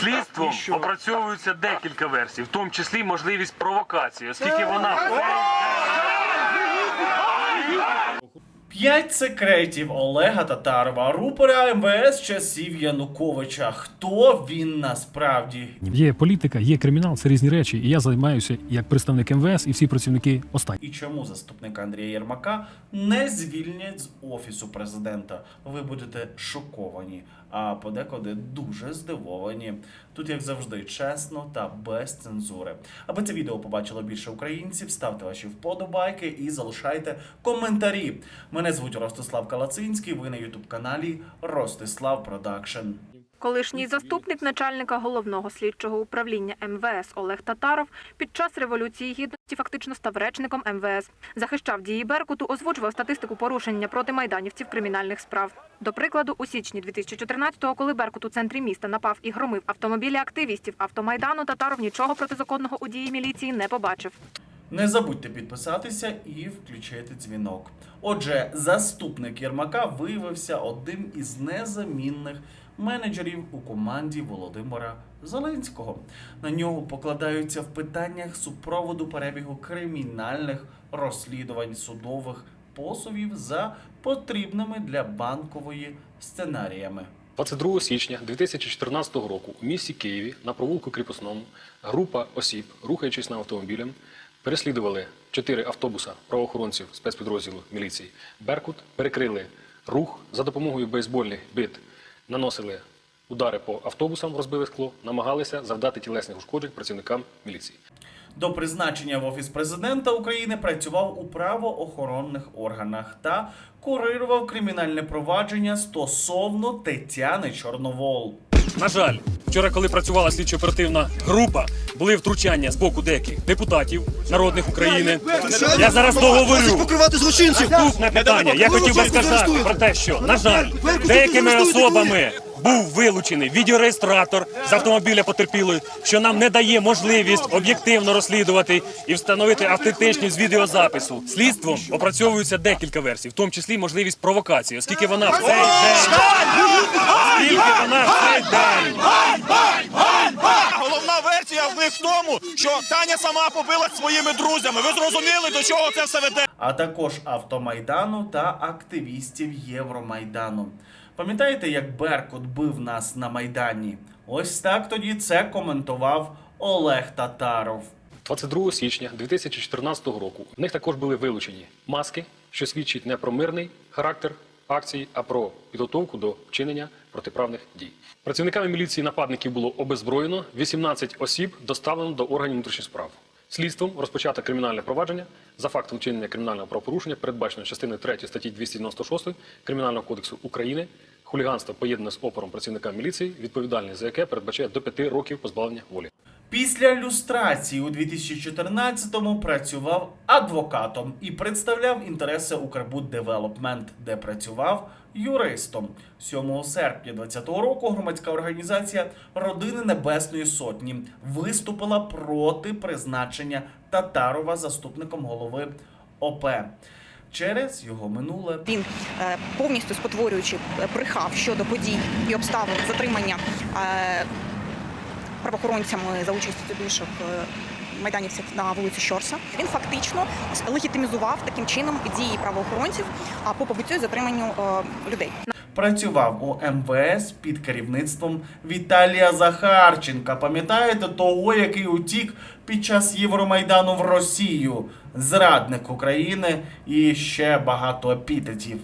Слідством опрацьовується декілька версій, в тому числі можливість провокації, оскільки вона П'ять секретів Олега Татарова, рупора МВС часів Януковича. Хто він насправді? Є політика, є кримінал, це різні речі. І я займаюся як представник МВС і всі працівники останні. І чому заступника Андрія Єрмака не звільнять з офісу президента? Ви будете шоковані, а подекуди дуже здивовані. Тут, як завжди, чесно та без цензури. Аби це відео побачило більше українців, ставте ваші вподобайки і залишайте коментарі. Мене звуть Ростислав Калацинський. Ви на ютуб каналі Ростислав Продакшн. Колишній заступник начальника головного слідчого управління МВС Олег Татаров під час революції гідності фактично став речником МВС. Захищав дії Беркуту, озвучував статистику порушення проти майданівців кримінальних справ. До прикладу, у січні 2014-го, коли Беркут у центрі міста напав і громив автомобілі активістів автомайдану, Татаров нічого протизаконного у дії міліції не побачив. Не забудьте підписатися і включити дзвінок. Отже, заступник Єрмака виявився одним із незамінних менеджерів у команді Володимира Зеленського. На нього покладаються в питаннях супроводу перебігу кримінальних розслідувань судових позовів за потрібними для банкової сценаріями. 22 січня 2014 року у місті Києві на провулку Кріпосному група осіб, рухаючись на автомобілем, переслідували чотири автобуса правоохоронців спецпідрозділу міліції Беркут, перекрили рух за допомогою бейсбольних бит, наносили удари по автобусам, розбили скло, намагалися завдати тілесних ушкоджень працівникам міліції. До призначення в офіс президента України працював у правоохоронних органах та курирував кримінальне провадження стосовно Тетяни Чорновол. На жаль, вчора, коли працювала слідчо-оперативна група, були втручання з боку деяких депутатів народних України. Я зараз договорю. покривати злочинців. на питання. Я хотів би сказати про те, що на жаль, деякими особами був вилучений відеореєстратор з автомобіля потерпілої, що нам не дає можливість об'єктивно розслідувати і встановити автентичність відеозапису. Слідством опрацьовується декілька версій, в тому числі можливість провокації, оскільки вона в цей день, оскільки вона в цей день. Головна версія в них в тому, що Таня сама побилась своїми друзями. Ви зрозуміли, до чого це все веде? а також автомайдану та активістів Євромайдану. Пам'ятаєте, як Беркут бив нас на майдані? Ось так тоді це коментував Олег Татаров. 22 січня 2014 року в них також були вилучені маски, що свідчить не про мирний характер акції, а про підготовку до вчинення протиправних дій. Працівниками міліції нападників було обезброєно 18 осіб доставлено до органів внутрішніх справ. Слідством розпочато кримінальне провадження за фактом вчинення кримінального правопорушення, передбачено частиною 3 статті 296 Кримінального кодексу України, хуліганство поєднане з опором працівника міліції, відповідальність за яке передбачає до 5 років позбавлення волі. Після люстрації у 2014-му працював адвокатом і представляв інтереси Укрбуд Девелопмент, де працював юристом. 7 серпня 2020 року громадська організація Родини Небесної Сотні виступила проти призначення Татарова заступником голови ОП через його минуле Він е, повністю спотворюючи е, брехав щодо подій і обставин затримання е, правоохоронцями за участю більших е, майданівців на вулиці Щорса. Він фактично легітимізував таким чином дії правоохоронців а по побиттю і затриманню е, людей. працював у МВС під керівництвом Віталія Захарченка. Пам'ятаєте того, який утік під час Євромайдану в Росію, зрадник України і ще багато епітетів.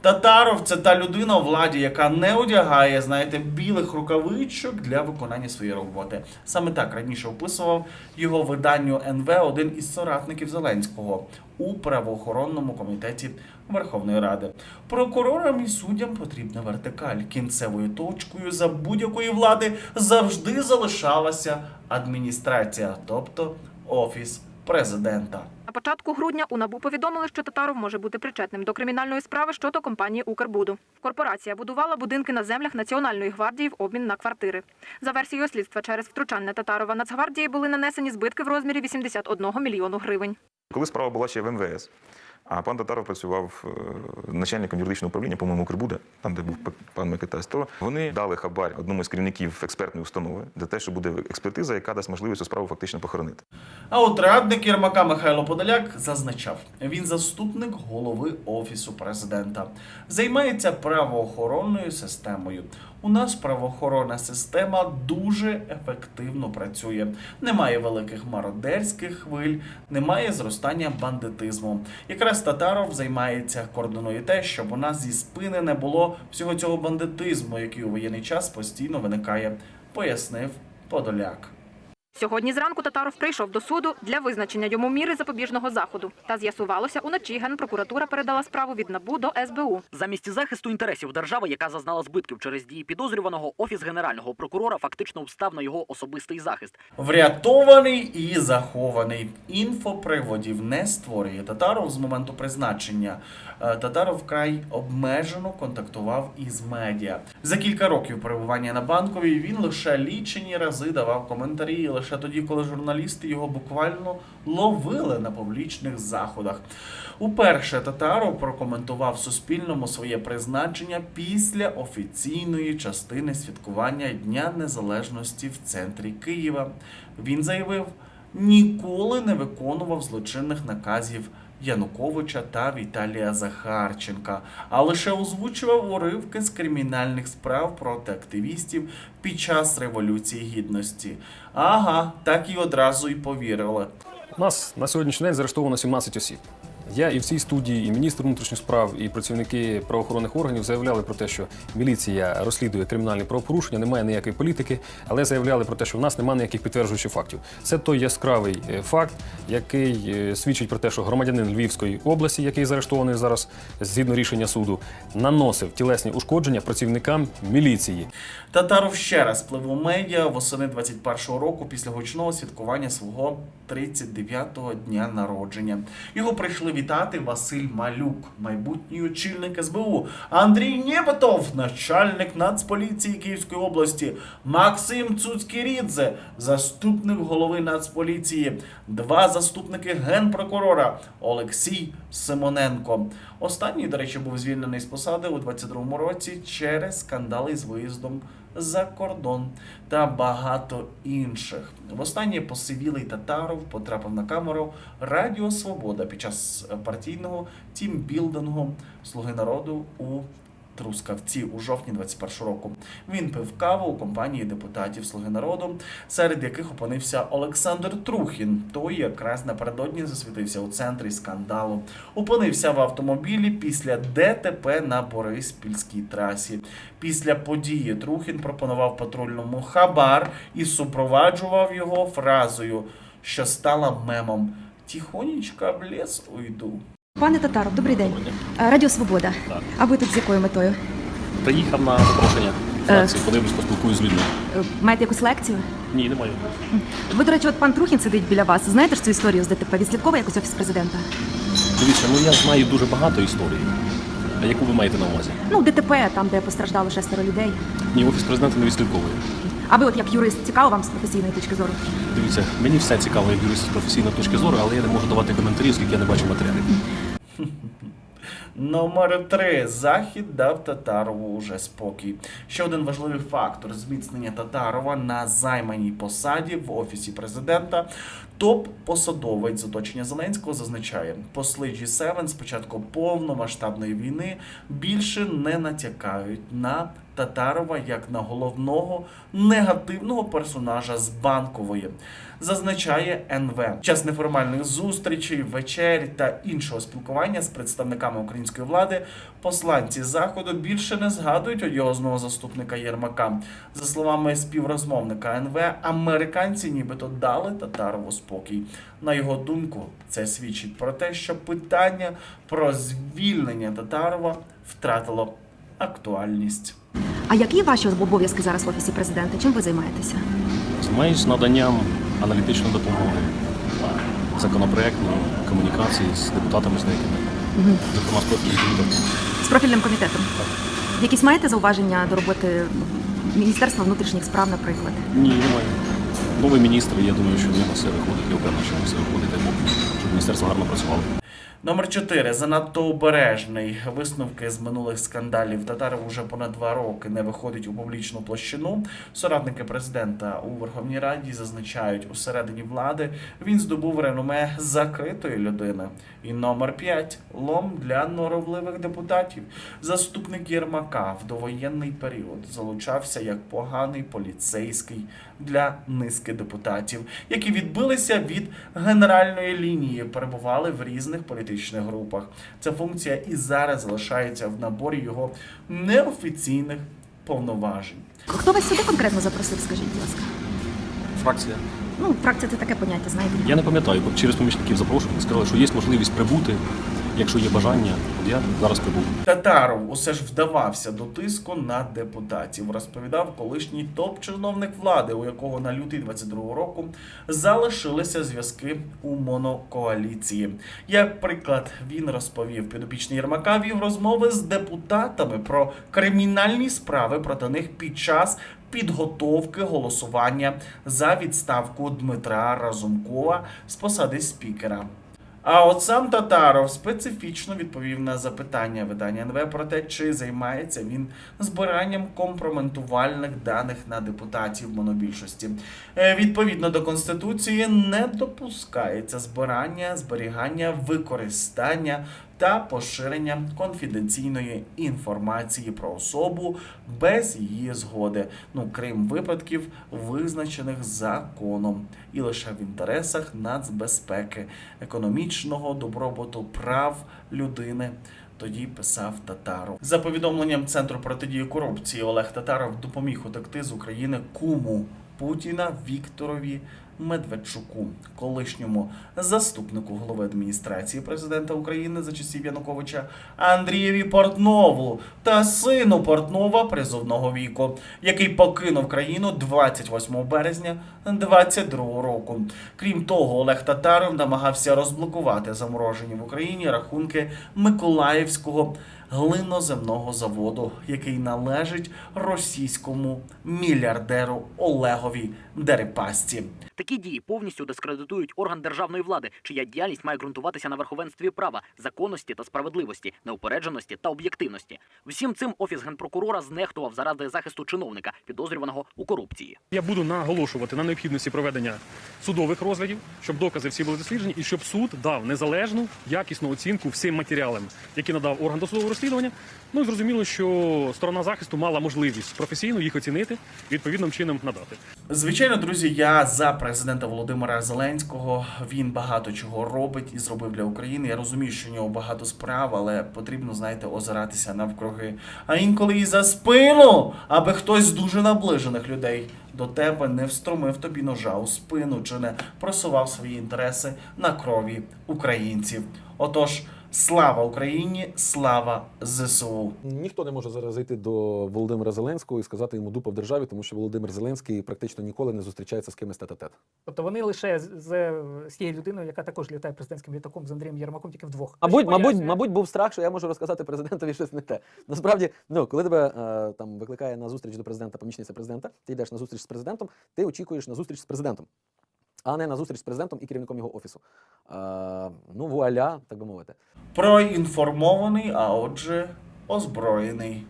Татаров це та людина у владі, яка не одягає, знаєте, білих рукавичок для виконання своєї роботи. Саме так раніше описував його виданню НВ один із соратників Зеленського у правоохоронному комітеті Верховної Ради. Прокурорам і суддям потрібна вертикаль. Кінцевою точкою за будь-якої влади завжди залишалася адміністрація, тобто офіс президента. На початку грудня у НАБУ повідомили, що Татаров може бути причетним до кримінальної справи щодо компанії Укрбуду. Корпорація будувала будинки на землях Національної гвардії в обмін на квартири. За версією слідства, через втручання Татарова Нацгвардії були нанесені збитки в розмірі 81 мільйону гривень. Коли справа була ще в МВС, А пан Татаров працював е, начальником юридичного управління, по-моєму, Укрбуда, там, де був пан Микитась. То вони дали хабар одному з керівників експертної установи за те, що буде експертиза, яка дасть можливість цю справу фактично похоронити. А от радник Єрмака Михайло Подоляк зазначав, він заступник голови офісу президента, займається правоохоронною системою. У нас правоохоронна система дуже ефективно працює. Немає великих мародерських хвиль, немає зростання бандитизму. Якраз Татаров займається кордоною те, щоб у нас зі спини не було всього цього бандитизму, який у воєнний час постійно виникає, пояснив Подоляк. Сьогодні зранку Татаров прийшов до суду для визначення йому міри запобіжного заходу. Та з'ясувалося, уночі Генпрокуратура передала справу від НАБУ до СБУ. Замість захисту інтересів держави, яка зазнала збитків через дії підозрюваного, офіс генерального прокурора фактично встав на його особистий захист. Врятований і захований. Інфоприводів не створює Татаров з моменту призначення. Е, Татаров вкрай обмежено контактував із медіа. За кілька років перебування на банковій він лише лічені рази давав коментарі, і лише тоді, коли журналісти його буквально ловили на публічних заходах. Уперше татаро прокоментував Суспільному своє призначення після офіційної частини святкування Дня Незалежності в центрі Києва. Він заявив, ніколи не виконував злочинних наказів. Януковича та Віталія Захарченка, а лише озвучував уривки з кримінальних справ проти активістів під час Революції Гідності. Ага, так і одразу й повірили. У нас на сьогоднішній день заарештовано 17 осіб. Я і в цій студії, і міністр внутрішніх справ, і працівники правоохоронних органів заявляли про те, що міліція розслідує кримінальні правопорушення, немає ніякої політики, але заявляли про те, що в нас немає ніяких підтверджуючих фактів. Це той яскравий е, факт, який е, свідчить про те, що громадянин Львівської області, який заарештований зараз згідно рішення суду, наносив тілесні ушкодження працівникам міліції. Татаров ще раз плив у медіа восени 21-го року після гучного святкування свого 39-го дня народження. Його прийшли вітати Василь Малюк, майбутній очільник СБУ, Андрій Нєбетов, начальник Нацполіції Київської області, Максим Цуцькірідзе, заступник голови Нацполіції, два заступники генпрокурора Олексій Симоненко. Останній, до речі, був звільнений з посади у 22-му році через скандали з виїздом за кордон та багато інших. Востаннє посивілий Татаров потрапив на камеру Радіо Свобода під час партійного тімбілдингу Слуги народу у Трускавці у жовтні 21 року. Він пив каву у компанії депутатів Слуги народу, серед яких опинився Олександр Трухін. Той якраз напередодні засвітився у центрі скандалу. Опинився в автомобілі після ДТП на Бориспільській трасі. Після події Трухін пропонував патрульному хабар і супроваджував його фразою, що стала мемом. Тихонечко в ліс уйду. Пане Татаров, добрий день. Е, Радіо Свобода. А ви тут з якою метою? Приїхав на запрошення фракції, подивлюсь, поспілкуюсь з людьми. Е, Маєте якусь лекцію? Ні, немає. Ви, до речі, от пан Трухін сидить біля вас. Знаєте ж цю історію з ДТП? Відслідковує якось офіс президента? Дивіться, ну я знаю дуже багато історій. А яку ви маєте на увазі? Ну, ДТП, там, де постраждало шестеро людей. Ні, офіс президента не відслідковує. А ви, от як юрист, цікаво вам з професійної точки зору? Дивіться, мені все цікаво як юрист з професійної точки зору, але я не можу давати коментарі, оскільки я не бачу матеріалів. Номер 3. Захід дав Татарову уже спокій. Ще один важливий фактор зміцнення Татарова на займаній посаді в офісі президента. Топ-посадовець з оточення Зеленського зазначає, посли G7 з початку повномасштабної війни більше не натякають на Татарова як на головного негативного персонажа з банкової. Зазначає НВ. Час неформальних зустрічей, вечер та іншого спілкування з представниками української влади посланці заходу більше не згадують одіозного заступника Єрмака. За словами співрозмовника НВ, американці нібито дали Татарову спокій. На його думку, це свідчить про те, що питання про звільнення Татарова втратило актуальність. А які ваші обов'язки зараз в офісі президента? Чим ви займаєтеся? Займаюсь наданням аналітичної допомоги, законопроектної комунікації з депутатами з деякими, зокрема з профільним комітетом. З профільним комітетом. Якісь маєте зауваження до роботи Міністерства внутрішніх справ, наприклад? Ні, немає. Новий міністр, і я думаю, що в нього все виходить, я впевнений, що все виходить, щоб міністерство гарно працювало. Номер 4. Занадто обережний. Висновки з минулих скандалів. Татаров уже понад два роки не виходить у публічну площину. Соратники президента у Верховній Раді зазначають, у середині влади він здобув реноме закритої людини. І номер 5. Лом для норовливих депутатів. Заступник Єрмака в довоєнний період залучався як поганий поліцейський для низки депутатів, які відбилися від генеральної лінії, перебували в різних політичних групах. Ця функція і зараз залишається в наборі його неофіційних повноважень. Хто вас сюди конкретно запросив, скажіть, будь ласка? Фракція. Ну, фракція це таке поняття, знаєте. Я не пам'ятаю, через помічників запрошували, сказали, що є можливість прибути, якщо є бажання. Я зараз прибув. Татаров усе ж вдавався до тиску на депутатів, розповідав колишній топ-чиновник влади, у якого на лютий 22 року залишилися зв'язки у монокоаліції. Як приклад, він розповів, підопічний Єрмака вів розмови з депутатами про кримінальні справи проти них під час підготовки голосування за відставку Дмитра Разумкова з посади спікера. А от сам Татаров специфічно відповів на запитання видання НВ про те, чи займається він збиранням компроментувальних даних на депутатів монобільшості. Е, Відповідно до конституції не допускається збирання, зберігання, використання та поширення конфіденційної інформації про особу без її згоди, ну крім випадків, визначених законом, і лише в інтересах нацбезпеки, економічного добробуту прав людини. Тоді писав Татаров. За повідомленням Центру протидії корупції Олег Татаров допоміг утекти з України куму Путіна Вікторові Медведчуку, колишньому заступнику голови адміністрації президента України за часів Януковича Андрієві Портнову та сину Портнова призовного віку, який покинув країну 28 березня 2022 року. Крім того, Олег Татаров намагався розблокувати заморожені в Україні рахунки Миколаївського глиноземного заводу, який належить російському мільярдеру Олегові Дерипасці. Такі дії повністю дискредитують орган державної влади, чия діяльність має ґрунтуватися на верховенстві права, законності та справедливості, неупередженості та об'єктивності. Всім цим офіс генпрокурора знехтував заради захисту чиновника, підозрюваного у корупції. Я буду наголошувати на необхідності проведення судових розглядів, щоб докази всі були досліджені, і щоб суд дав незалежну, якісну оцінку всім матеріалам, які надав орган досудового розслідування. Ну і зрозуміло, що сторона захисту мала можливість професійно їх оцінити відповідним чином надати. Звичайно, друзі, я за президента Володимира Зеленського. Він багато чого робить і зробив для України. Я розумію, що у нього багато справ, але потрібно, знаєте, озиратися навкруги. А інколи і за спину, аби хтось з дуже наближених людей до тебе не встромив тобі ножа у спину чи не просував свої інтереси на крові українців. Отож, слава Україні, слава ЗСУ. Ніхто не може зараз зайти до Володимира Зеленського і сказати йому дупа в державі, тому що Володимир Зеленський практично ніколи не зустрічається з кимось тет-а-тет. Тобто вони лише з, з, з тією людиною, яка також літає президентським літаком з Андрієм Єрмаком, тільки вдвох. Мабуть, мабуть, пояснює- мабуть, був страх, що я можу розказати президентові щось не те. Насправді, ну коли тебе е, там викликає на зустріч до президента, помічниця президента, ти йдеш на зустріч з президентом, ти очікуєш на зустріч з президентом, а не на зустріч з президентом і керівником його офісу. Е, ну, вуаля, так би мовити. Проінформований, а отже, озброєний.